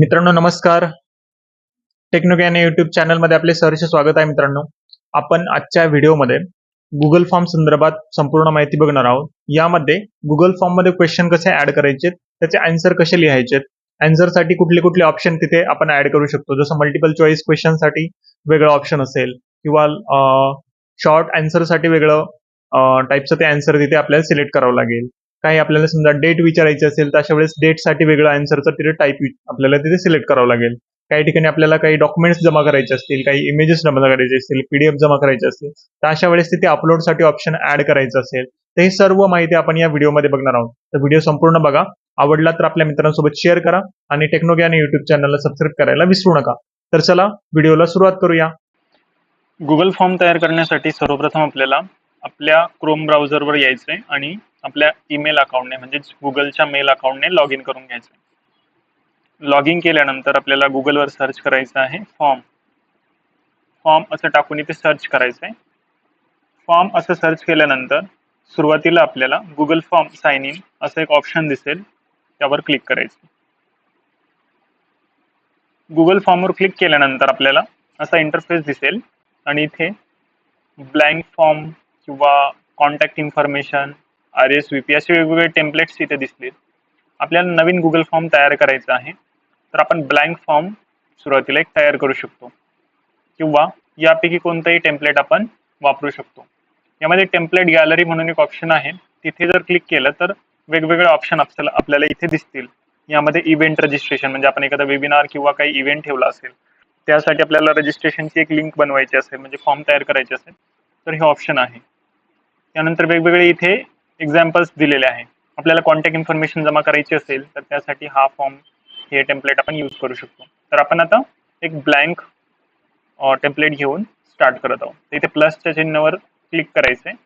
मित्रांनो नमस्कार. टेक्नोकॅन युट्यूब चॅनलमध्ये आपले सहर्ष स्वागत आहे मित्रांनो. आपण आजच्या व्हिडिओमध्ये गुगल फॉर्म संदर्भात संपूर्ण माहिती बघणार आहोत. यामध्ये गुगल फॉर्ममध्ये क्वेश्चन कसे ऍड करायचे त्याचे आन्सर कसे लिहायचे आन्सरसाठी कुठले कुठले ऑप्शन तिथे आपण ऍड करू शकतो. जसं मल्टिपल चॉईस क्वेश्चनसाठी वेगळं ऑप्शन असेल किंवा शॉर्ट आन्सरसाठी वेगळं टाईपचं ते आन्सर तिथे आपल्याला सिलेक्ट करावं लागेल. काही आपल्याला समजा डेट विचारायची असेल तर अशा वेळेस डेटसाठी वेगळं आन्सरचं तिथे टाईप आपल्याला तिथे सिलेक्ट करावं लागेल. काही ठिकाणी आपल्याला काही डॉक्युमेंट्स जमा करायचे असतील काही इमेजेस जमा करायचे असतील पीडीएफ जमा करायचे असतील तर अशा वेळेस तिथे अपलोडसाठी ऑप्शन ऍड करायचं असेल तर ही सर्व माहिती आपण या व्हिडिओमध्ये बघणार आहोत. तर व्हिडिओ संपूर्ण बघा. आवडला तर आपल्या मित्रांसोबत शेअर करा आणि टेक्नोग्यान युट्यूब चॅनलला सबस्क्राईब करायला विसरू नका. तर चला व्हिडिओला सुरुवात करूया. गुगल फॉर्म तयार करण्यासाठी सर्वप्रथम आपल्याला आपल्या क्रोम ब्राउझरवर यायचंय आणि आपल्या ईमेल अकाउंटने म्हणजेच गुगलच्या मेल अकाउंटने लॉग इन करून घ्यायचं. लॉग इन केल्यानंतर आपल्याला गुगलवर सर्च करायचं आहे फॉर्म फॉर्म असं टाकून इथे सर्च करायचं आहे. फॉर्म असं सर्च केल्यानंतर सुरुवातीला आपल्याला गुगल फॉर्म साइन इन असं एक ऑप्शन दिसेल त्यावर क्लिक करायचं. गुगल फॉर्मवर क्लिक केल्यानंतर आपल्याला असा इंटरफेस दिसेल आणि इथे ब्लँक फॉर्म किंवा contact information R S V P असे वेगवेगळे टेम्पलेट्स इथे दिसतील. आपल्याला नवीन गुगल फॉर्म तयार करायचा आहे. तर आपण ब्लँक फॉर्म सुरुवातीला एक तयार करू शकतो. किंवा यापैकी कोणतंही टेम्पलेट आपण वापरू शकतो. यामध्ये टेम्पलेट गॅलरी म्हणून एक ऑप्शन आहे. तिथे जर क्लिक केलं तर वेगवेगळे ऑप्शन आपल्याला आपल्याला इथे दिसतील. यामध्ये इव्हेंट रजिस्ट्रेशन म्हणजे आपण एखादा वेबिनार किंवा काही इव्हेंट ठेवला असेल त्यासाठी आपल्याला रजिस्ट्रेशनची एक लिंक बनवायची असेल म्हणजे फॉर्म तयार करायचे असेल तर हे ऑप्शन आहे. त्यानंतर वेगवेगळे इथे एक्झाम्पल्स दिलेले आहे. आपल्याला कॉन्टॅक्ट इन्फॉर्मेशन जमा करायची असेल तर त्यासाठी हा फॉर्म हे टेम्पलेट आपण यूज करू शकतो. तर आपण आता एक ब्लँक टेम्पलेट घेऊन स्टार्ट करत आहोत. तर इथे प्लसच्या चिन्हावर क्लिक करायचं आहे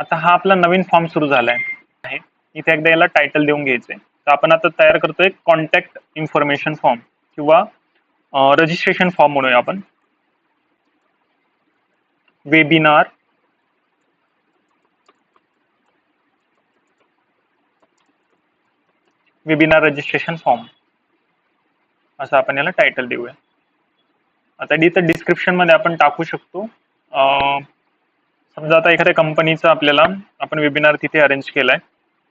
आता हा आपला नवीन फॉर्म सुरू झाला आहे इथे एकदा याला टायटल देऊन घ्यायचंय. तर आपण आता तयार करतोय कॉन्टॅक्ट इन्फॉर्मेशन फॉर्म किंवा रजिस्ट्रेशन फॉर्म म्हणूया आपण. वेबिनार वेबिनार रजिस्ट्रेशन फॉर्म असं आपण याला टायटल देऊया. आता इथं डिस्क्रिप्शनमध्ये आपण टाकू शकतो. समजा आता एखाद्या कंपनीचा आपल्याला आपण वेबिनार तिथे अरेंज केलाय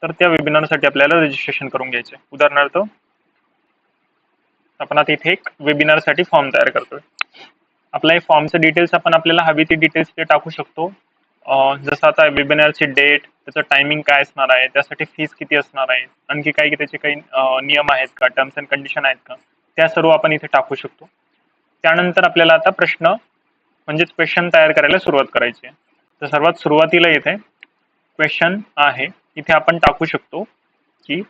तर त्या वेबिनारसाठी आपल्याला रजिस्ट्रेशन करून घ्यायचे उदाहरणार्थ आपण आता इथे एक वेबिनारसाठी फॉर्म तयार करतोय. आपल्या हे फॉर्मचं डिटेल्स आपण आपल्याला हवी ती डिटेल्स ते टाकू शकतो. जसं आता वेबिनारची डेट त्याचं टायमिंग काय असणार आहे त्यासाठी फीस किती असणार आहे आणखी काही त्याचे काही नियम आहेत का टर्म्स अँड कंडिशन आहेत का त्या सर्व आपण इथे टाकू शकतो. त्यानंतर आपल्याला आता प्रश्न म्हणजेच क्वेश्चन तयार करायला सुरुवात करायची आहे. तर सर्वात सुरुवातीला येथे क्वेश्चन आहे. इथे आपण टाकू शकतो की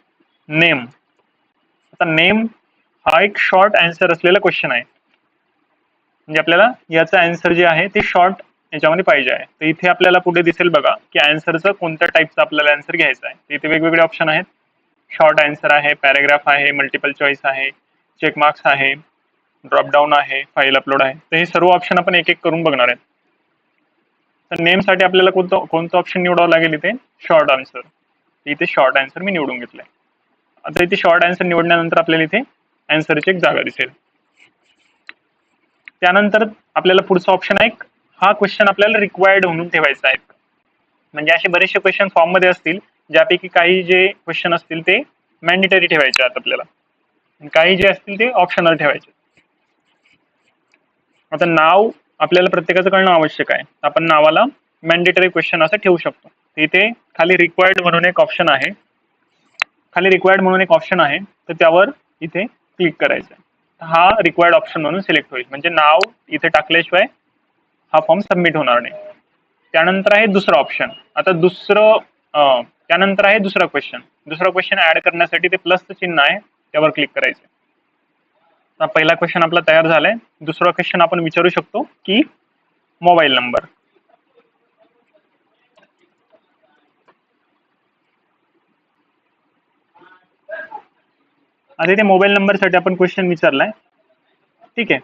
नेम आता नेम हा एक शॉर्ट आन्सर असलेला क्वेश्चन आहे. म्हणजे आपल्याला याचं आन्सर जे आहे ते शॉर्ट याच्यामध्ये पाहिजे आहे. तर इथे आपल्याला पुढे दिसेल बघा की आन्सरचं कोणत्या टाईपचा आपल्याला आन्सर घ्यायचा आहे. इथे वेगवेगळे ऑप्शन आहेत. शॉर्ट आन्सर आहे पॅराग्राफ आहे मल्टिपल चॉईस आहे चेक मार्क्स आहे ड्रॉपडाऊन आहे फाईल अपलोड आहे. तर हे सर्व ऑप्शन आपण एक एक करून बघणार आहेत. तर नेमसाठी आपल्याला कोणतं कोणतं ऑप्शन निवडावं लागेल इथे? शॉर्ट आन्सर इथे शॉर्ट आन्सर मी निवडून घेतलंय. आता इथे शॉर्ट आन्सर निवडल्यानंतर आपल्याला इथे आन्सरची एक जागा दिसेल. त्यानंतर आपल्याला पुढचा ऑप्शन आहे हा क्वेश्चन आपल्याला रिक्वायर्ड म्हणून ठेवायचा आहे. म्हणजे असे बरेचसे क्वेश्चन फॉर्ममध्ये असतील ज्यापैकी काही जे क्वेश्चन असतील ते मॅन्डेटरी ठेवायचे आहेत आपल्याला. काही जे असतील ते ऑप्शनल ठेवायचे आता नाव आपल्याला प्रत्येकाचं कळणं आवश्यक आहे. आपण नावाला मॅन्डेटरी क्वेश्चन असं ठेवू शकतो. इथे खाली रिक्वायर्ड म्हणून एक ऑप्शन आहे. खाली रिक्वायर्ड म्हणून एक ऑप्शन आहे. तर त्यावर इथे क्लिक करायचं आहे. हा रिक्वायर्ड ऑप्शन म्हणून सिलेक्ट होईल. म्हणजे नाव इथे टाकल्याशिवाय हा फॉर्म सबमिट होणार नाही. त्यानंतर आहे दुसरा ऑप्शन आता दुसरं त्यानंतर आहे दुसरा क्वेश्चन दुसरा क्वेश्चन ऍड करण्यासाठी ते प्लसचं चिन्ह आहे त्यावर क्लिक करायचं. पहिला क्वेश्चन आपला तयार झालाय. दुसरा क्वेश्चन आपण विचारू शकतो की मोबाईल नंबर आता इथे मोबाईल नंबरसाठी आपण क्वेश्चन विचारलाय. ठीक आहे.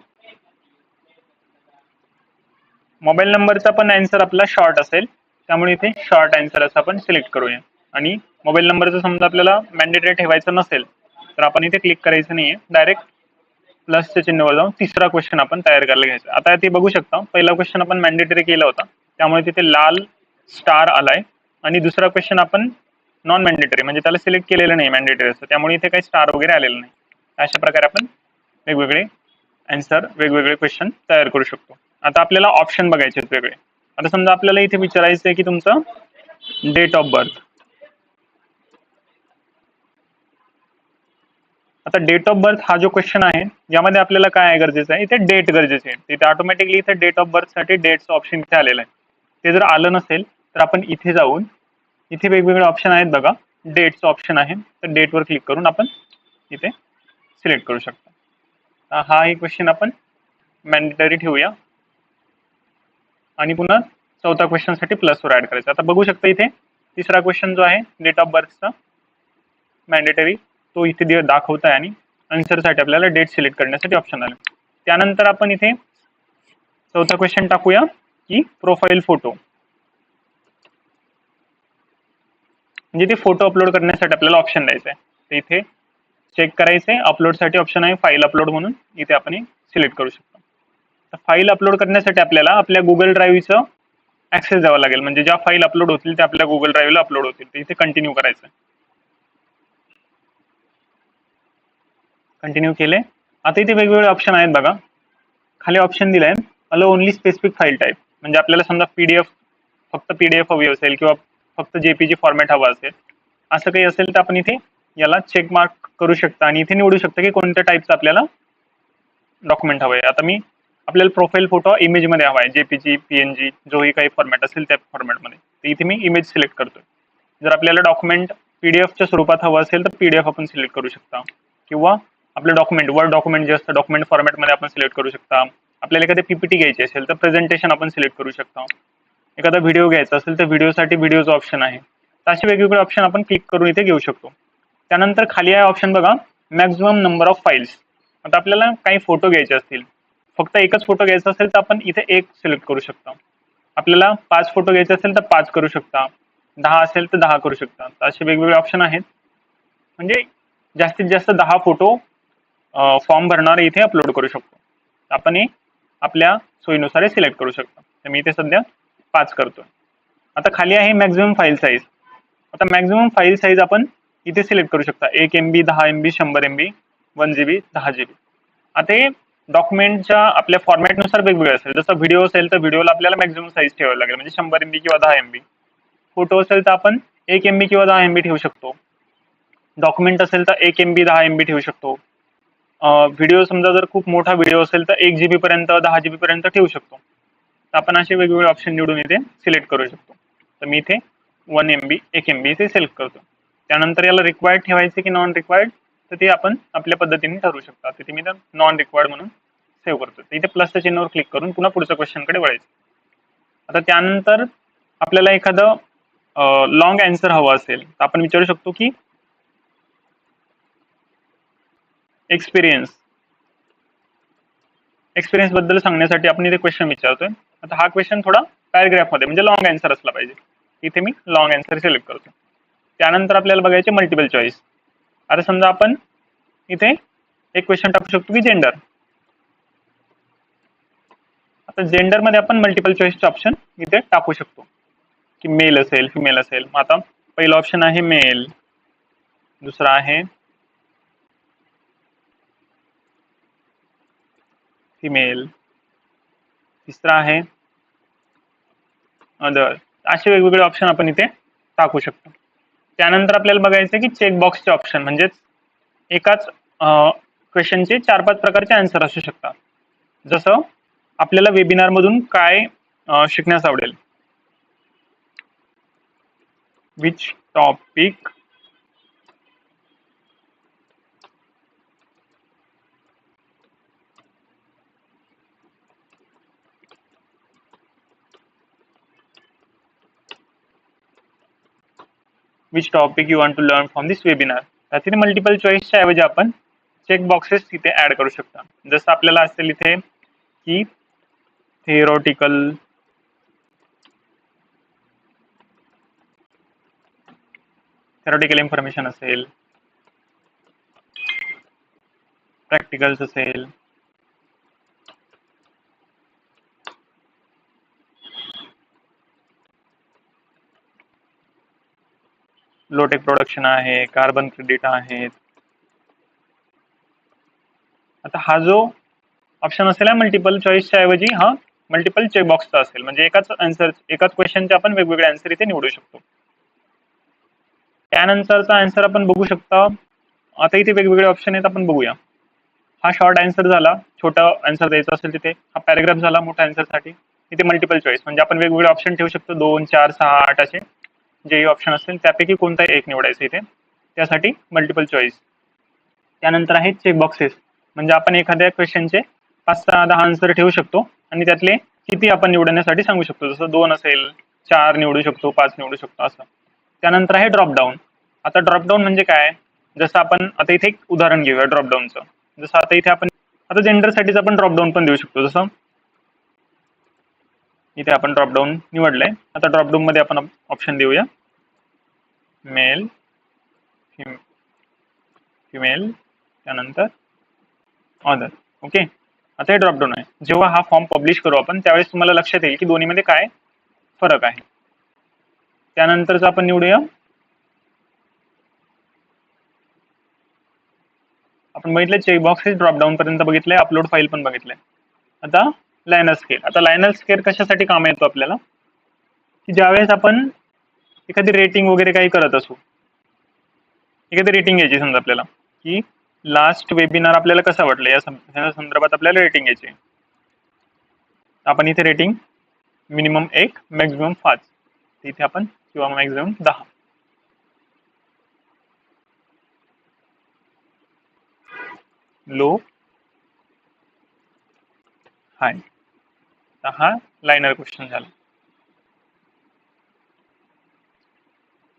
मोबाईल नंबरचा पण आन्सर आपला शॉर्ट असेल. त्यामुळे इथे शॉर्ट आन्सर असं आपण सिलेक्ट करूया. आणि मोबाईल नंबरचं समजा आपल्याला मॅन्डेटरी ठेवायचं नसेल तर आपण इथे क्लिक करायचं नाही आहे डायरेक्ट प्लसच्या चिन्हवर जाऊन तिसरा क्वेश्चन आपण तयार करायला घ्यायचा. आता ते बघू शकता पहिला क्वेश्चन आपण मॅन्डेटरी केला होता. त्यामुळे तिथे लाल स्टार आलाय. आणि दुसरा क्वेश्चन आपण नॉन मॅन्डेटरी म्हणजे त्याला सिलेक्ट केलेलं नाही मॅन्डेटरी असं. त्यामुळे इथे काही स्टार वगैरे आलेलं नाही. अशा प्रकारे आपण वेगवेगळे अँसर वेगवेगळे क्वेश्चन तयार करू शकतो. आता आपल्याला ऑप्शन बघायचे आहेत वेगळे. आता समजा आपल्याला इथे विचारायचं आहे की तुमचं डेट ऑफ बर्थ आता डेट ऑफ बर्थ हा जो क्वेश्चन आहे यामध्ये आपल्याला काय गरजेचं आहे? इथे डेट गरजेचे आहे तिथे ऑटोमॅटिकली इथे डेट ऑफ बर्थसाठी डेटचं ऑप्शन इथे आलेलं आहे. ते जर आलं नसेल तर आपण इथे जाऊन इथे वेगवेगळे ऑप्शन आहेत बघा. डेटचं ऑप्शन आहे. तर डेटवर क्लिक करून आपण इथे सिलेक्ट करू शकता. हा एक क्वेश्चन आपण मॅन्डेटरी ठेवूया. आणि पुन्हा चौथा क्वेश्चनसाठी प्लस प्लसवर ऍड करायचा. आता बघू शकता इथे तिसरा क्वेश्चन जो आहे डेट ऑफ बर्थचा मॅन्डेटरी तो इथे दे- दाखवत आहे आणि आन्सरसाठी आपल्याला डेट सिलेक्ट करण्यासाठी ऑप्शन आलं. त्यानंतर आपण इथे चौथा क्वेश्चन टाकूया की प्रोफाईल फोटो म्हणजे ते फोटो अपलोड करण्यासाठी आपल्याला ऑप्शन द्यायचं आहे. तर इथे चेक करायचं आहे अपलोडसाठी ऑप्शन आहे फाईल अपलोड म्हणून. इथे आपण सिलेक्ट करू शकतो. फाईल अपलोड करण्यासाठी आपल्याला आपल्या गुगल ड्राईव्हचं ऍक्सेस द्यावा लागेल. म्हणजे ज्या फाईल अपलोड होतील त्या आपल्या गुगल ड्राईव्हला अपलोड होतील. इथे कंटिन्यू करायचं. कंटिन्यू केले. आता इथे वेगवेगळे ऑप्शन आहेत बघा. खाली ऑप्शन दिलाय allow only specific file type म्हणजे आपल्याला समजा पीडीएफ फक्त पीडीएफ हवी असेल किंवा फक्त जेपीजी फॉर्मॅट हवा असेल. असं काही असेल तर आपण इथे याला चेक मार्क करू शकता. आणि इथे निवडू शकता की कोणत्या टाईपचं आपल्याला डॉक्युमेंट हवं आहे. आता मी आपल्याला प्रोफाईल फोटो इमेजमध्ये हवा आहे. जेपीजी पीएनजी जोही काही फॉर्मॅट असेल त्या फॉर्मॅटमध्ये तर इथे मी इमेज सिलेक्ट करतोय. जर आपल्याला डॉक्युमेंट पीडीएफच्या स्वरूपात हवं असेल तर पीडीएफ आपण सिलेक्ट करू शकता. किंवा आपलं डॉक्युमेंट वर्ड डॉक्युमेंट जे असतं डॉक्युमेंट फॉर्मॅटमध्ये आपण सिलेक्ट करू शकता. आपल्याला एखादी पीपीटी घ्यायची असेल तर प्रेझेंटेशन आपण सिलेक्ट करू शकता. एखादा व्हिडिओ घ्यायचा असेल तर व्हिडिओसाठी व्हिडिओचं ऑप्शन आहे. तर असे वेगवेगळे ऑप्शन आपण क्लिक करून इथे घेऊ शकतो. त्यानंतर खाली आहे ऑप्शन बघा मॅक्झिमम नंबर ऑफ फाईल्स आता आपल्याला काही फोटो घ्यायचे असतील. फक्त एकच फोटो घ्यायचा असेल तर आपण इथे एक सिलेक्ट करू शकता. आपल्याला पाच फोटो घ्यायचे असेल तर पाच करू शकता. दहा असेल तर दहा करू शकता. तर असे वेगवेगळे ऑप्शन आहेत. म्हणजे जास्तीत जास्त दहा फोटो फॉर्म भरणारे इथे अपलोड करू शकतो. आपण हे आपल्या सोयीनुसार सिलेक्ट करू शकतो. तर मी इथे सध्या पाच करतोय. आता खाली आहे मॅक्झिमम फाईल साईज आता मॅक्झिमम फाईल साईज आपण इथे सिलेक्ट करू शकता. एक एम बी दहा एम बी शंभर एम बी वन जी बी दहा जी बी आता हे डॉक्युमेंटच्या आपल्या फॉर्मॅटनुसार वेगवेगळे असेल. जसं व्हिडिओ असेल तर व्हिडिओला आपल्याला मॅक्झिमम साईज ठेवावं लागेल. म्हणजे शंभर एमबी किंवा दहा एम बी फोटो असेल तर आपण एक एम बी किंवा दहा एम बी ठेवू शकतो. डॉक्युमेंट असेल तर एक एम बी दहा एम बी ठेवू शकतो. व्हिडिओ समजा जर खूप मोठा व्हिडिओ असेल तर एक जीबी पर्यंत दहा जीबी पर्यंत ठेवू शकतो. तर आपण असे वेगवेगळे ऑप्शन निवडून इथे सिलेक्ट करू शकतो. तर मी इथे वन एम बी एक एम बी इथे सिलेक्ट करतो. त्यानंतर याला रिक्वायर्ड ठेवायचे की नॉन रिक्वायर्ड तर ते आपण आपल्या पद्धतीने ठरवू शकता. तिथे मी तर नॉन रिक्वायर्ड म्हणून सेव्ह करतो. इथे प्लसच्या चिन्हावर क्लिक करून पुन्हा पुढच्या क्वेश्चनकडे वळायचं. आता त्यानंतर आपल्याला एखादं लॉंग अँसर हवं असेल तर आपण विचारू शकतो की एक्सपिरियन्स एक्सपिरियन्सबद्दल सांगण्यासाठी आपण इथे क्वेश्चन विचारतोय. आता हा क्वेश्चन थोडा पॅराग्राफमध्ये म्हणजे लॉंग अँसर असला पाहिजे. इथे मी लॉंग अँसर सिलेक्ट करतो त्यानंतर आपल्याला बघायचे मल्टिपल चॉईस आता समजा आपण? इथे एक क्वेश्चन टाकू शकतो की जेंडर आता जेंडर मध्ये आपण मल्टिपल चॉईसचे ऑप्शन इथे टाकू शकतो. की मेल असेल फिमेल मग आता पहिला ऑप्शन आहे मेल दुसरा आहे फिमेल तिसरा आहे अदर असे वेगवेगळे ऑप्शन आपण इथे टाकू शकतो. त्यानंतर आपल्याला बघायचं की चेकबॉक्सचे ऑप्शन म्हणजेच एकाच क्वेश्चनचे चार पाच प्रकारचे आन्सर असू शकतात. जसं आपल्याला वेबिनार मधून काय शिकण्यास आवडेल? Which topic which topic you want to learn from this webinar तर तिथे मल्टिपल चॉईसच्या ऐवजी आपण चेक बॉक्सेस तिथे ऍड करू शकता. जसं आपल्याला असेल इथे की थिरोटिकल थेरोटिकल इन्फॉर्मेशन असेल प्रॅक्टिकल्स असेल लोटेक प्रोडक्शन आहे कार्बन क्रेडिट आहेत आता हा जो ऑप्शन असेल मल्टिपल चॉईसच्या ऐवजी हा मल्टिपल चेकबॉक्सचा असेल. म्हणजे एकाच आन्सर एकाच क्वेश्चनचे आपण वेगवेगळे आन्सर इथे निवडू शकतो. त्यानंतरचा आन्सर आपण बघू शकता. आता इथे वेगवेगळे ऑप्शन आहेत आपण बघूया. हा शॉर्ट आन्सर झाला. छोटा आन्सर द्यायचा असेल तिथे. हा पॅराग्राफ झाला मोठ्या आन्सरसाठी इथे मल्टिपल चॉईस म्हणजे आपण वेगवेगळे ऑप्शन ठेवू शकतो. दोन चार सहा आठ असे. जे ऑप्शन असतील त्यापैकी कोणताही एक निवडायचं इथे. त्यासाठी मल्टिपल चॉईस त्यानंतर आहे चेक बॉक्सेस म्हणजे आपण एखाद्या क्वेश्चनचे पाच सहा दहा आन्सर ठेवू शकतो आणि त्यातले किती आपण निवडण्यासाठी सांगू शकतो. जसं दोन असेल चार निवडू शकतो पाच निवडू शकतो असं. त्यानंतर आहे ड्रॉपडाऊन आता ड्रॉपडाऊन म्हणजे काय? जसं आपण आता इथे एक उदाहरण घेऊया ड्रॉपडाऊनचं जसं आता इथे आपण आता जेंडरसाठीच आपण ड्रॉपडाऊन पण देऊ शकतो. जसं इथे आपण ड्रॉपडाऊन निवडलंय. आता ड्रॉपडाऊन मध्ये आपण ऑप्शन देऊया. मेल फिमेल त्यानंतर ऑदर ओके आता हे ड्रॉपडाऊन आहे. जेव्हा हा फॉर्म पब्लिश करू आपण त्यावेळेस तुम्हाला लक्षात येईल की दोन्हीमध्ये काय फरक आहे. त्यानंतरच आपण निवडूया. आपण बघितलं चेकबॉक्स हे ड्रॉपडाऊन पर्यंत बघितलंय अपलोड फाईल पण बघितलंय. आता लायनर स्केल आता लायनर स्केल कशासाठी काम येतो आपल्याला? की ज्यावेळेस आपण एखादी रेटिंग वगैरे काही करत असू एखादी रेटिंग घ्यायची समजा आपल्याला की लास्ट वेबिनार आपल्याला कसं वाटलं? या संदर्भात आपल्याला रेटिंग घ्यायची आहे. आपण इथे रेटिंग मिनिमम एक मॅक्झिमम पाच. इथे आपण किंवा मॅक्झिमम दहा. लो हाय तर हा लायनर क्वेश्चन झाला.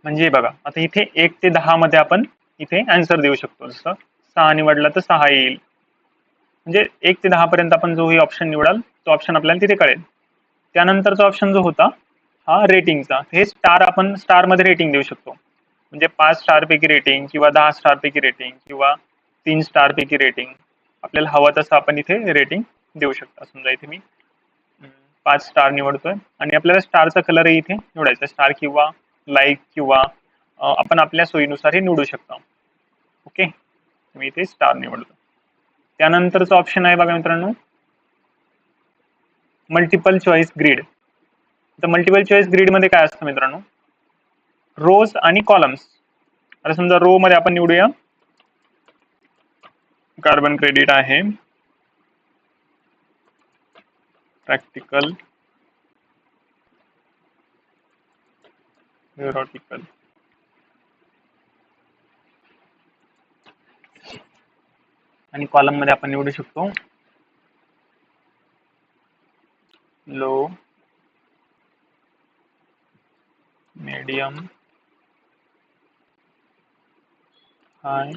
म्हणजे बघा आता इथे एक ते दहा मध्ये आपण इथे आन्सर देऊ शकतो. जसं सहा निवडला तर सहा येईल. म्हणजे एक ते दहा पर्यंत आपण जो ही ऑप्शन निवडाल तो ऑप्शन आपल्याला तिथे कळेल. त्यानंतरचा ऑप्शन जो होता हा रेटिंगचा हे स्टार आपण स्टारमध्ये रेटिंग देऊ शकतो. म्हणजे पाच स्टार पैकी रेटिंग किंवा दहा स्टार पैकी रेटिंग किंवा तीन स्टार पैकी रेटिंग आपल्याला हवं तसं आपण इथे रेटिंग देऊ शकता. समजा इथे मी पाच स्टार निवडतोय. आणि आपल्याला स्टारचा कलरही इथे निवडायचा स्टार किंवा लाईक किंवा आपण आपल्या सोयीनुसार हे निवडू शकतो. ओके मी इथे स्टार निवडतो. त्यानंतरचा ऑप्शन आहे बघा मित्रांनो. मल्टिपल चॉईस ग्रीड तर मल्टिपल चॉईस ग्रीडमध्ये काय असतं मित्रांनो? रोज आणि कॉलम्स आता समजा रो मध्ये आपण निवडूया. कार्बन क्रेडिट आहे. Practical theoretical. आणि कॉलममध्ये आपण निवडू शकतो low medium high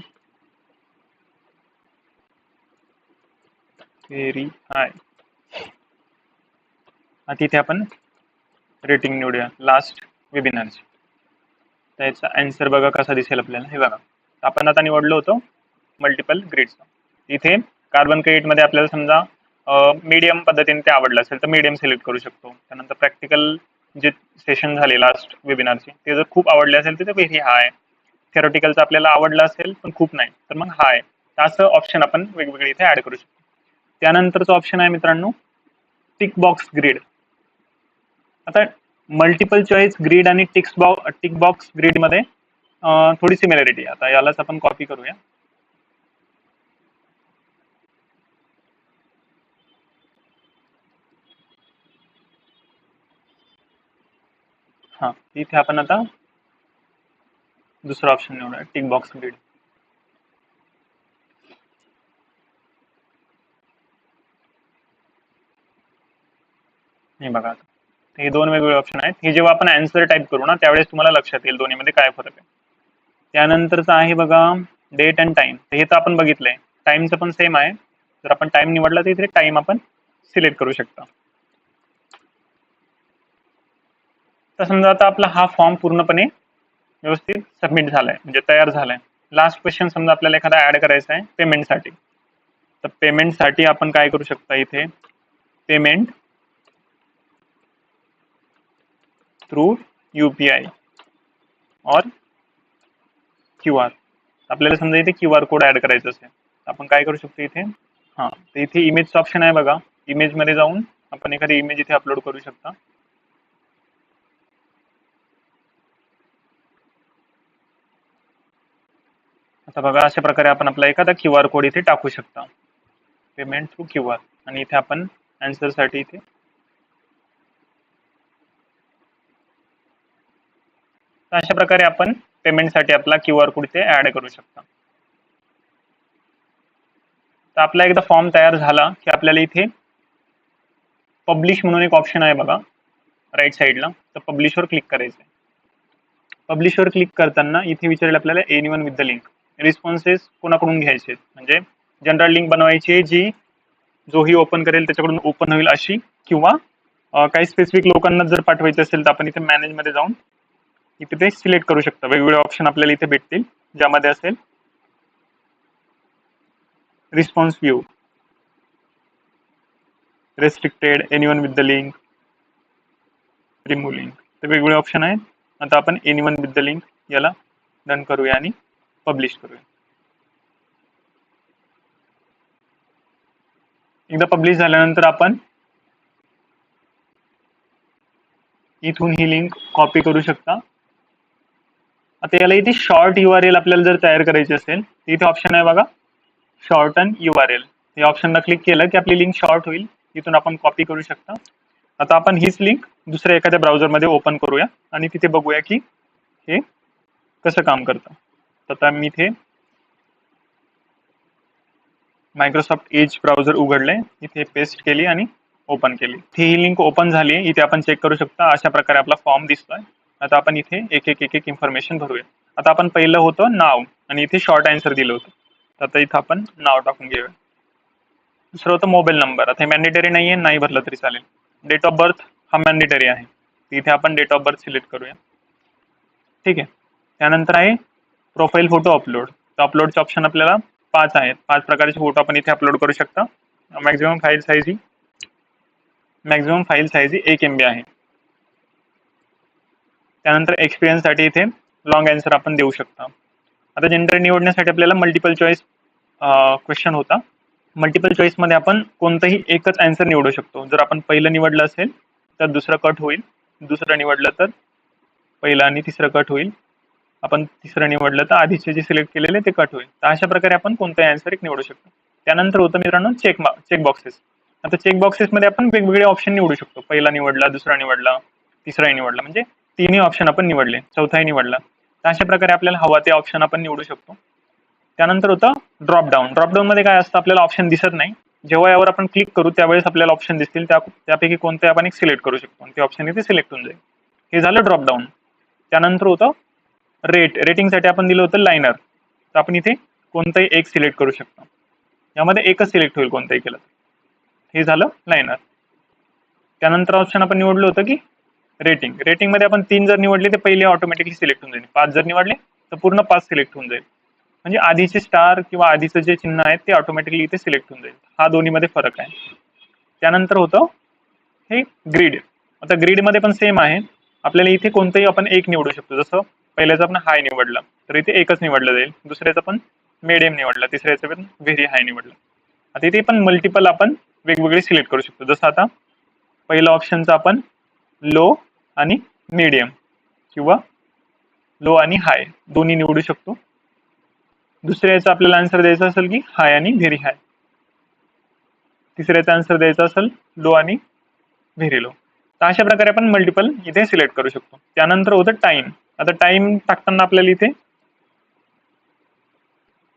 very high तिथे आपण रेटिंग निवडूया. लास्ट वेबिनारची त्याचा आन्सर बघा कसा दिसेल आपल्याला. हे बघा. आपण आता निवडलो होतो मल्टिपल ग्रेडचा इथे कार्बन क्रेडिटमध्ये आपल्याला समजा मीडियम पद्धतीने ते आवडलं असेल तर मीडियम सिलेक्ट करू शकतो. त्यानंतर प्रॅक्टिकल जे सेशन झाले लास्ट वेबिनारचे ते जर खूप आवडले असेल तर ते व्हेरी हाय थेरोटिकलचं आपल्याला आवडलं असेल पण खूप नाही. तर मग हाय असं ऑप्शन आपण वेगवेगळे इथे ॲड करू शकतो. त्यानंतरचं ऑप्शन आहे मित्रांनो टिक बॉक्स ग्रीड आता मल्टिपल चॉईस ग्रीड आणि ticks box tick box grid मध्ये अं, थोडी सिमिलॅरिटी आता यालाच आपण कॉपी करूया. हा इथे आपण आता दुसरा ऑप्शन निवडूया टिक बॉक्स ग्रीड बघा. हे दोन वेगवेगळे ऑप्शन आहेत. हे जेव्हा आपण आन्सर टाईप करू ना त्यावेळेस तुम्हाला लक्षात येईल दोन्हीमध्ये काय फरक आहे. त्यानंतरचं आहे बघा डेट अँड टाइम हे तर आपण बघितलंय. टाइमचं पण सेम आहे. जर आपण टाइम निवडला तर इथे टाइम आपण सिलेक्ट करू शकता. तर समजा आता आपला हा फॉर्म पूर्णपणे व्यवस्थित सबमिट झालाय म्हणजे तयार झालाय. लास्ट क्वेश्चन समजा आपल्याला एखादा ऍड करायचा आहे पेमेंटसाठी तर पेमेंटसाठी आपण काय करू शकता इथे? पेमेंट थ्रू युपीआय और क्यू आर आपल्याला समजा इथे क्यू आर कोड करायचा असेल, तर आपण काय करू शकतो इथे? हा, तर इथे इमेजचं ऑप्शन आहे बघा. इमेज मध्ये जाऊन आपण एखादी इमेज इथे अपलोड करू शकता. आता बघा, अशा प्रकारे आपण आपला एखादा क्यू आर कोड इथे टाकू शकता. पेमेंट थ्रू क्यू आर आणि इथे आपण आन्सर साठी इथे तर अशा प्रकारे आपण पेमेंटसाठी आपला क्यू आर कोड इथे ऍड करू शकता. तर आपला एकदा फॉर्म तयार झाला की आपल्याला इथे पब्लिश म्हणून एक ऑप्शन आहे बघा राईट साईडला तर पब्लिशवर क्लिक करायचं आहे पब्लिशवर क्लिक करताना इथे विचारेल आपल्याला anyone with the link responses कोणाकडून घ्यायचे? म्हणजे जनरल लिंक बनवायची आहे जी जोही ओपन करेल त्याच्याकडून ओपन होईल अशी किंवा काही स्पेसिफिक लोकांना जर पाठवायचं असेल तर आपण इथे मॅनेजमध्ये जाऊन इथे ते सिलेक्ट करू शकता. वेगवेगळे ऑप्शन आपल्याला इथे भेटतील ज्यामध्ये असेल response view restricted anyone with the link remove link ते वेगवेगळे ऑप्शन आहेत. आता आपण एनिवन विथ द लिंक याला डन करूया आणि पब्लिश करूया. एकदा पब्लिश झाल्यानंतर आपण इथून ही लिंक कॉपी करू शकता. आता याला इथे शॉर्ट यू आर एल आपल्याला जर तयार करायची असेल तर इथे ऑप्शन आहे बघा. Short and U R L या ऑप्शनला क्लिक केलं की आपली लिंक शॉर्ट होईल. इथून आपण कॉपी करू शकता. आता आपण हीच लिंक दुसऱ्या एखाद्या ब्राउझरमध्ये ओपन करूया आणि तिथे बघूया की हे कसं काम करतं. तर आता मी इथे मायक्रोसॉफ्ट एज ब्राउझर उघडले इथे पेस्ट केली आणि ओपन केली. ही लिंक ओपन झाली इथे आपण चेक करू शकता. अशा प्रकारे आपला फॉर्म दिसतोय. आता आपण इथे एक एक एक एक इन्फॉर्मेशन भरूया आता आपण पहिलं होतं नाव आणि इथे शॉर्ट आन्सर दिलं होतं. तर आता इथं आपण नाव टाकून घेऊया. दुसरं होतं मोबाईल नंबर आता हे मॅन्डेटरी नाही आहे नाही भरलं तरी चालेल. डेट ऑफ बर्थ हा मॅन्डेटरी आहे. इथे आपण डेट ऑफ बर्थ सिलेक्ट करूया. ठीक आहे. त्यानंतर आहे प्रोफाईल फोटो अपलोड तर अपलोडचे ऑप्शन आपल्याला पाच आहेत. पाच प्रकारचे फोटो आपण इथे अपलोड करू शकता. मॅक्झिमम फाईल साईज ही मॅक्झिमम फाईल साईज ही एक एम बी आहे. त्यानंतर एक्सपिरियन्ससाठी इथे लॉंग आन्सर आपण देऊ शकता. आता जनरल निवडण्यासाठी आपल्याला मल्टिपल चॉईस क्वेश्चन होता. मल्टिपल चॉईसमध्ये आपण कोणतंही एकच आन्सर निवडू शकतो. जर आपण पहिलं निवडलं असेल तर दुसरं कट होईल. दुसरं निवडलं तर पहिलं आणि तिसरं कट होईल. आपण तिसरं निवडलं तर आधीचे जे सिलेक्ट केलेले ते कट होईल. तर अशा प्रकारे आपण कोणताही आन्सर एक निवडू शकतो. त्यानंतर होतं मित्रांनो चेक चेक बॉक्सेस आता चेक बॉक्सेसमध्ये आपण वेगवेगळे ऑप्शन निवडू शकतो. पहिला निवडला दुसरा निवडला तिसराही निवडला. म्हणजे तिन्ही ऑप्शन आपण निवडले. चौथाही निवडला. तर अशा प्रकारे आपल्याला हवा ते ऑप्शन आपण निवडू शकतो. त्यानंतर होतं ड्रॉप डाऊन ड्रॉपमध्ये काय असतं? आपल्याला ऑप्शन दिसत नाही. जेव्हा यावर आपण क्लिक करू त्यावेळेस आपल्याला ऑप्शन दिसतील. त्या त्यापैकी कोणते आपण एक सिलेक्ट करू शकतो. ते ऑप्शन इथे सिलेक्ट होऊन जाईल. हे झालं ड्रॉप डाऊन त्यानंतर होतं रेट रेटिंगसाठी आपण दिलं होतं लायनर तर आपण इथे कोणतंही एक सिलेक्ट करू शकतो. यामध्ये एकच सिलेक्ट होईल कोणतंही केलं हे झालं लायनर त्यानंतर ऑप्शन आपण निवडलं होतं की रेटिंग रेटिंगमध्ये आपण तीन जर निवडले तर पहिले ऑटोमॅटिकली सिलेक्ट होऊन जाईल. पाच जर निवडले तर पूर्ण पाच सिलेक्ट होऊन जाईल. म्हणजे आधीचे स्टार किंवा आधीचं जे चिन्ह आहे ते ऑटोमॅटिकली इथे सिलेक्ट होऊन जाईल. हा दोन्हीमध्ये फरक आहे. त्यानंतर होतं हे ग्रीड आता ग्रीडमध्ये पण सेम आहे. आपल्याला इथे कोणतंही आपण एक निवडू शकतो. जसं पहिल्याचं आपण हाय निवडलं तर इथे एकच निवडलं जाईल. दुसऱ्याचं पण मिडियम निवडला तिसऱ्याचं पण व्हेरी हाय निवडलं. आता इथे पण मल्टिपल आपण वेगवेगळे सिलेक्ट करू शकतो. जसं आता पहिलं ऑप्शनचं आपण लो आणि मिडियम किंवा लो आणि हाय दोन्ही निवडू शकतो. दुसऱ्या याचा आपल्याला आन्सर द्यायचा असेल की हाय आणि व्हेरी हाय तिसऱ्याचा आन्सर द्यायचा असेल लो आणि व्हेरी लो तर अशा प्रकारे आपण मल्टिपल इथे सिलेक्ट करू शकतो. त्यानंतर होतं टाइम आता टाइम टाकताना आपल्याला इथे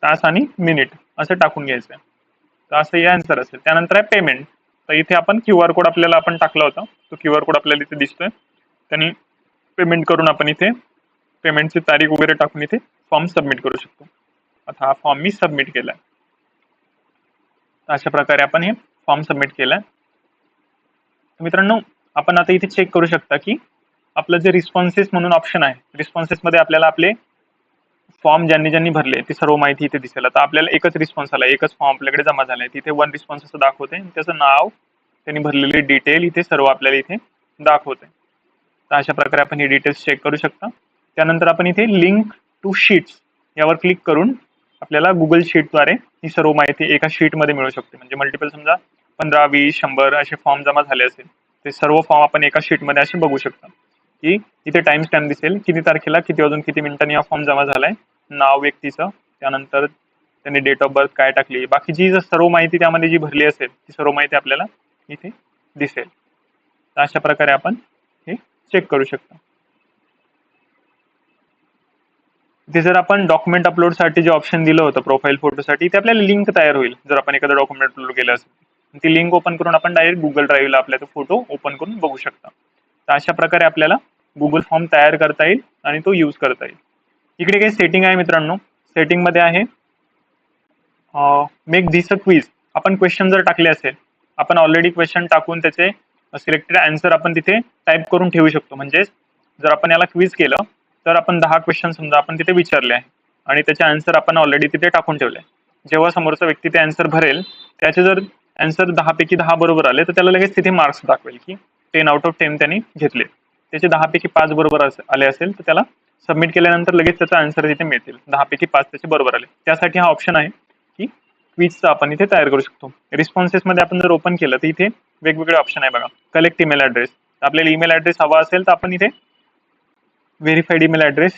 तास आणि मिनिट असं टाकून घ्यायचं आहे तर असं हे आन्सर असेल. त्यानंतर आहे पेमेंट तर इथे आपण क्यू आर कोड आपल्याला आपण टाकला होता. तो क्यू आर कोड आपल्याला इथे दिसतोय. त्यांनी पेमेंट करून आपण इथे पेमेंटची तारीख वगैरे टाकून इथे फॉर्म सबमिट करू शकतो. आता हा फॉर्म मी सबमिट केलाय. अशा प्रकारे आपण हे फॉर्म सबमिट केलाय. मित्रांनो आपण आता इथे चेक करू शकता की आपलं जे रिस्पॉन्सेस म्हणून ऑप्शन आहे रिस्पॉन्सेसमध्ये आपल्याला आपले फॉर्म ज्यांनी ज्यांनी भरले ती सर्व माहिती इथे दिसेल. आता आपल्याला एकच रिस्पॉन्स आला एकच फॉर्म आपल्याकडे जमा झाला आहे तिथे वन रिस्पॉन्स असं दाखवते त्याचं नाव त्यांनी भरलेली डिटेल इथे सर्व आपल्याला इथे दाखवते तर अशा प्रकारे आपण हे डिटेल्स चेक करू शकता. त्यानंतर आपण इथे लिंक टू शीट्स यावर क्लिक करून आपल्याला गुगल शीटद्वारे ही सर्व माहिती एका शीटमध्ये मिळू शकते. म्हणजे मल्टिपल समजा पंधरा वीस शंभर असे फॉर्म जमा झाले असेल ते सर्व फॉर्म आपण एका शीटमध्ये असे बघू शकता. की इथे टाइम स्टॅम्प दिसेल किती तारखेला किती वाजून किती मिनिटांनी हा फॉर्म जमा झालाय नाव व्यक्तीचं त्यानंतर त्यांनी डेट ऑफ बर्थ काय टाकली बाकीची जर सर्व माहिती त्यामध्ये जी भरली असेल ती सर्व माहिती आपल्याला इथे दिसेल. तर अशा प्रकारे आपण हे चेक करू शकता. इथे जर आपण डॉक्युमेंट अपलोडसाठी जे ऑप्शन दिलं होतं प्रोफाईल फोटोसाठी ते आपल्याला लिंक तयार होईल जर आपण एखादं डॉक्युमेंट अपलोड केलं असेल. ती लिंक ओपन करून आपण डायरेक्ट गुगल ड्राईव्हला आपल्या तो फोटो ओपन करून बघू शकता. तर अशा प्रकारे आपल्याला गुगल फॉर्म तयार करता येईल आणि तो यूज करता येईल. इकडे काही सेटिंग आहे मित्रांनो. सेटिंगमध्ये आहे मेक दिस अ क्विज आपण क्वेश्चन जर टाकले असेल आपण ऑलरेडी क्वेश्चन टाकून त्याचे सिलेक्टेड आन्सर आपण तिथे टाईप करून ठेवू शकतो. म्हणजेच जर आपण याला क्विज केलं तर आपण दहा क्वेश्चन समजा आपण तिथे विचारले आहे. आणि त्याचे आन्सर आपण ऑलरेडी तिथे टाकून ठेवले जेव्हा समोरचा व्यक्ती ते आन्सर भरेल त्याचे जर आन्सर दहा पैकी दहा बरोबर आले तर त्याला लगेच तिथे मार्क्स दाखवेल की टेन आउट ऑफ टेन त्यांनी घेतले. त्याचे दहा पैकी पाच बरोबर आले असेल तर त्याला सबमिट केल्यानंतर लगेच त्याचा आन्सर तिथे मिळतील. दहा पैकी पाच त्याचे बरोबर आले. त्यासाठी हा ऑप्शन आहे की क्विजचा आपण इथे तयार करू शकतो. रिस्पॉन्सेसमध्ये आपण जर ओपन केलं तर इथे वेगवेगळे ऑप्शन आहे बघा. कलेक्ट ईमेल ऍड्रेस आपल्याला ईमेल ऍड्रेस हवा असेल तर आपण इथे व्हेरीफाईड ईमेल ऍड्रेस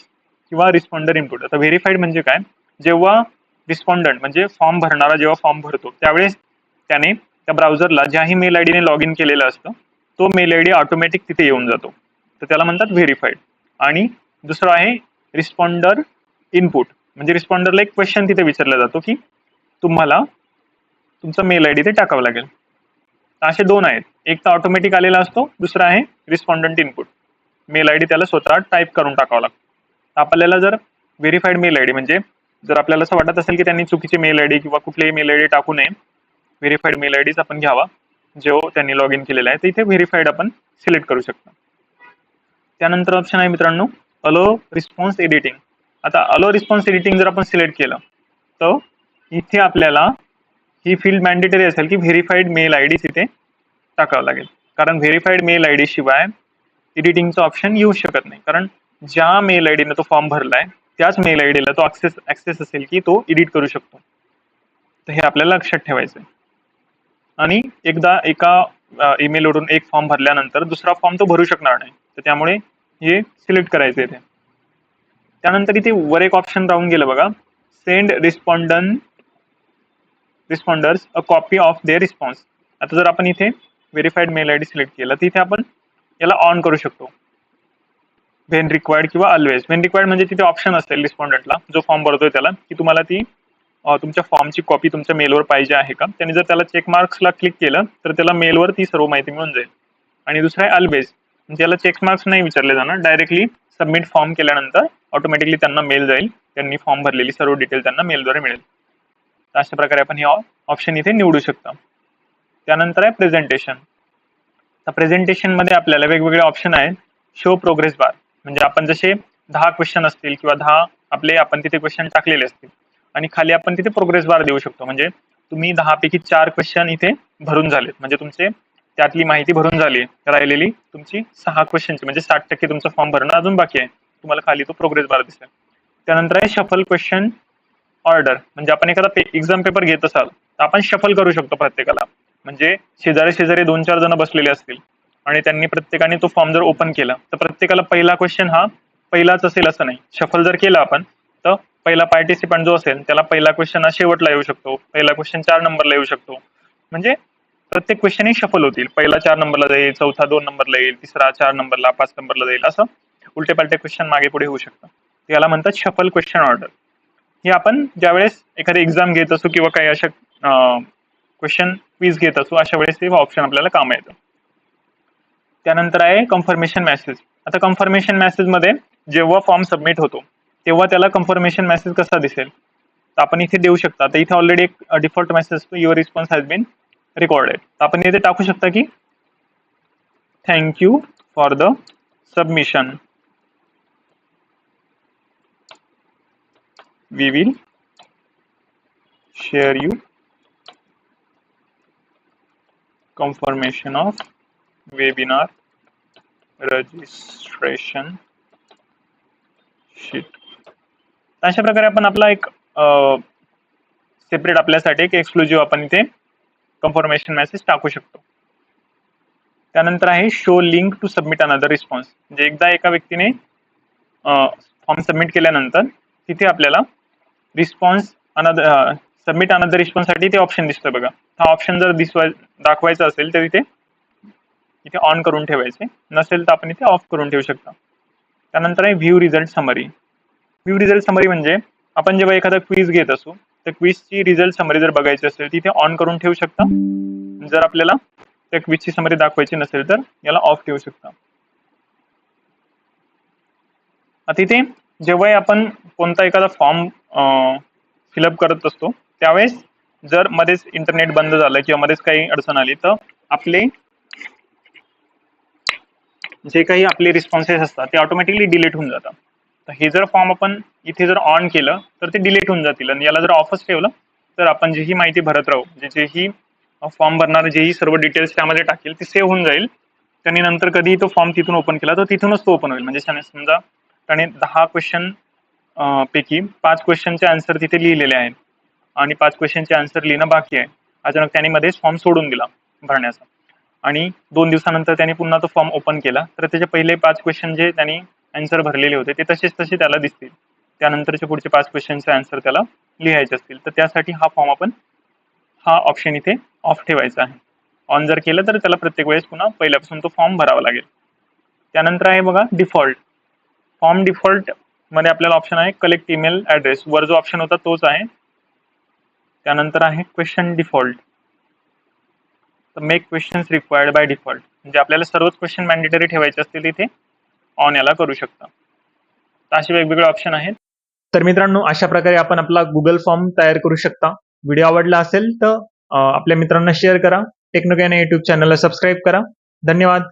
किंवा रिस्पॉन्डर इनपुट आता व्हेरीफाईड म्हणजे काय? जेव्हा रिस्पॉन्डंट म्हणजे फॉर्म भरणारा जेव्हा फॉर्म भरतो त्यावेळेस त्याने त्या ब्राउझरला ज्याही मेल आय डीने लॉग इन केलेलं असतं तो मेल आय डी ऑटोमॅटिक तिथे येऊन जातो. तर त्याला म्हणतात व्हेरीफाईड आणि दुसरं आहे रिस्पॉन्डर इनपुट म्हणजे रिस्पॉन्डरला एक क्वेश्चन तिथे विचारला जातो की तुम्हाला तुमचा मेल आय डी ते टाकावं लागेल. तर असे दोन आहेत. एक तर ऑटोमॅटिक आलेला असतो दुसरा आहे respondent input mail I D त्याला स्वतः टाईप करून टाकावं लागतं. आपल्याला जर व्हेरीफाईड मेल आय डी म्हणजे जर आपल्याला असं वाटत असेल की त्यांनी चुकीची मेल आय डी किंवा कुठलीही मेल आय डी टाकू नये व्हेरीफाईड मेल आय डीच आपण घ्यावा. जो त्यांनी लॉग इन केलेला आहे तर इथे व्हेरीफाईड आपण सिलेक्ट करू शकतो. त्यानंतर ऑप्शन आहे मित्रांनो अलो रिस्पॉन्स एडिटिंग आता अलो रिस्पॉन्स एडिटिंग जर आपण सिलेक्ट केलं तर इथे आपल्याला ही फील्ड मॅन्डेटरी असेल की व्हेरीफाईड मेल आय डी तिथे टाकावं लागेल. कारण व्हेरीफाईड मेल आय डी शिवाय एडिटिंगचं ऑप्शन येऊ शकत नाही. कारण ज्या मेल आय डीनं तो फॉर्म भरलाय त्याच मेल आय डीला तो ऍक्सेस ऍक्सेस असेल की तो एडिट करू शकतो. तर हे आपल्याला लक्षात ठेवायचं आहे आणि एकदा एका ईमेलवरून एक फॉर्म भरल्यानंतर दुसरा फॉर्म तो भरू शकणार नाही. तर त्यामुळे हे सिलेक्ट करायचं इथे. त्यानंतर इथे वर एक ऑप्शन राहून गेलं बघा. Send respondent responders a copy of their response आता जर आपण इथे verified mail I D select केलं तर इथे आपण याला ऑन करू शकतो. व्हेन रिक्वायर्ड किंवा ऑलवेज व्हेन रिक्वायर्ड म्हणजे तिथे ऑप्शन असेल रिस्पॉन्डंटला जो फॉर्म भरतोय त्याला की तुम्हाला ती तुमच्या फॉर्मची कॉपी तुमच्या मेलवर पाहिजे आहे का? त्यांनी जर त्याला चेक मार्क्सला क्लिक केलं तर त्याला मेलवर ती सर्व माहिती मिळून जाईल. आणि दुसरं आहे अल्वेज म्हणजे याला चेक मार्क्स नाही विचारले जाणार. डायरेक्टली सबमिट फॉर्म केल्यानंतर ऑटोमॅटिकली त्यांना मेल जाईल. त्यांनी फॉर्म भरलेली सर्व डिटेल त्यांना मेलद्वारे मिळेल. तर अशा प्रकारे आपण हे ऑप्शन इथे निवडू शकतो. त्यानंतर आहे प्रेझेंटेशन तर प्रेझेंटेशनमध्ये आपल्याला वेगवेगळे ऑप्शन आहेत. शो प्रोग्रेस बार म्हणजे आपण जसे दहा क्वेश्चन असतील किंवा दहा आपले आपण तिथे क्वेश्चन टाकलेले असतील. आणि खाली आपण तिथे प्रोग्रेस बार देऊ शकतो. म्हणजे तुम्ही दहा पैकी चार क्वेश्चन इथे भरून झालेत. म्हणजे तुमचे त्यातली माहिती भरून झाली राहिलेली तुमची सहा क्वेश्चनची म्हणजे साठ टक्के तुमचा फॉर्म भरणं अजून बाकी आहे. तुम्हाला खाली तो प्रोग्रेस बार दिसेल. त्यानंतर आहे शफल क्वेश्चन ऑर्डर म्हणजे आपण एखादा एक्झाम पेपर घेत असाल तर आपण शफल करू शकतो प्रत्येकाला. म्हणजे शेजारी शेजारी दोन चार जण बसलेले असतील आणि त्यांनी प्रत्येकाने तो फॉर्म जर ओपन केला तर प्रत्येकाला पहिला क्वेश्चन हा पहिलाच असेल असं नाही. शफल जर केला आपण तर पहिला पार्टिसिपंट जो असेल त्याला पहिला क्वेश्चन हा शेवटला येऊ शकतो. पहिला क्वेश्चन चार नंबरला येऊ शकतो. म्हणजे प्रत्येक क्वेश्चन हे शफल होतील. पहिला चार नंबरला जाईल चौथा दोन नंबरला येईल तिसरा चार नंबरला पाच नंबरला जाईल. असं उलटे पालटे क्वेश्चन मागे पुढे होऊ शकतं. याला म्हणतात शफल क्वेश्चन ऑर्डर हे आपण ज्यावेळेस एखादी एक्झाम घेत असू किंवा काही अशा क्वेश्चन क्वीज घेत असू अशा वेळेस ते ऑप्शन आपल्याला काम येतं. त्यानंतर आहे कन्फर्मेशन मेसेज आता कन्फर्मेशन मेसेजमध्ये जेव्हा फॉर्म सबमिट होतो तेव्हा त्याला कन्फर्मेशन मेसेज कसा दिसेल? तर आपण इथे देऊ शकता. तर इथे ऑलरेडी एक डिफॉल्ट मेसेज असतो your response has been recorded आपण इथे टाकू शकता की thank you for the submission we will share you confirmation of webinar registration sheet. अशा प्रकारे आपण आपला एक सेपरेट आपल्यासाठी एक एक्सक्लुझिव्ह आपण इथे कन्फर्मेशन मेसेज टाकू शकतो. त्यानंतर आहे show link to submit another response म्हणजे एकदा एका व्यक्तीने फॉर्म सबमिट केल्यानंतर तिथे आपल्याला रिस्पॉन्स अनदर सबमिट अनदर रिस्पॉन्ससाठी ते ऑप्शन दिसतं बघा. हा ऑप्शन जर दिसवाय दाखवायचा असेल तर इथे इथे ऑन करून ठेवायचे. नसेल तर आपण इथे ऑफ करून ठेवू शकता. त्यानंतर आहे view result summary view result summary म्हणजे आपण जेव्हा एखादा क्विज घेत असू तर क्विजची रिझल्ट समरी जर बघायची असेल तिथे ऑन करून ठेवू शकता. जर आपल्याला त्या क्विजची समरी दाखवायची नसेल तर याला ऑफ ठेवू शकता. आता इथे जेव्हाही आपण कोणता एखादा फॉर्म फिलअप करत असतो. त्यावेळेस जर मध्येच इंटरनेट बंद झालं किंवा मध्येच काही अडचण आली तर आपले जे काही आपले रिस्पॉन्सेस असतात ते ऑटोमॅटिकली डिलीट होऊन जातात. तर हे जर फॉर्म आपण इथे जर ऑन केलं तर ते डिलीट होऊन जातील. आणि याला जर ऑफच ठेवलं तर आपण जेही माहिती भरत राहू जे जेही फॉर्म भरणार जेही सर्व डिटेल्स त्यामध्ये टाकेल ते सेव्ह होऊन जाईल. त्यांनी नंतर कधी तो फॉर्म तिथून ओपन केला तर तिथूनच तो ओपन होईल. म्हणजे समजा त्याने दहा क्वेश्चन पैकी पाच क्वेश्चनचे आन्सर तिथे लिहिलेले आहेत. आणि पाच क्वेश्चनचे आन्सर लिहिणं बाकी आहे. अचानक त्याने मध्येच फॉर्म सोडून दिला भरण्याचा. आणि दोन दिवसानंतर त्याने पुन्हा तो फॉर्म ओपन केला. तर त्याचे पहिले पाच क्वेश्चन जे त्यांनी आन्सर भरलेले होते ते तसेच तसे त्याला दिसतील. त्यानंतरचे पुढचे पाच क्वेश्चनचे आन्सर त्याला लिहायचे असतील. तर त्यासाठी हा फॉर्म आपण हा ऑप्शन इथे ऑफ ठेवायचा आहे. ऑन जर केलं तर त्याला प्रत्येक वेळेस पुन्हा पहिल्यापासून तो फॉर्म भरावा लागेल. त्यानंतर आहे बघा डिफॉल्ट फॉर्म डिफॉल्ट मध्ये आपल्याला ऑप्शन आहे कलेक्ट ईमेल ऍड्रेस वर जो ऑप्शन होता तोच आहे. त्यानंतर आहे क्वेश्चन डिफॉल्ट तर make questions required by default म्हणजे आपल्याला सर्वच क्वेश्चन मॅन्डेटरी ठेवायचे असतील तिथे ऑन याला करू शकता. तर असे वेगवेगळे ऑप्शन आहेत. तर मित्रांनो अशा प्रकारे आपण आपला गुगल फॉर्म तयार करू शकता. व्हिडिओ आवडला असेल तर आपल्या मित्रांना शेअर करा. टेक्नोकॅन युट्यूब चॅनलला सबस्क्राईब करा. धन्यवाद.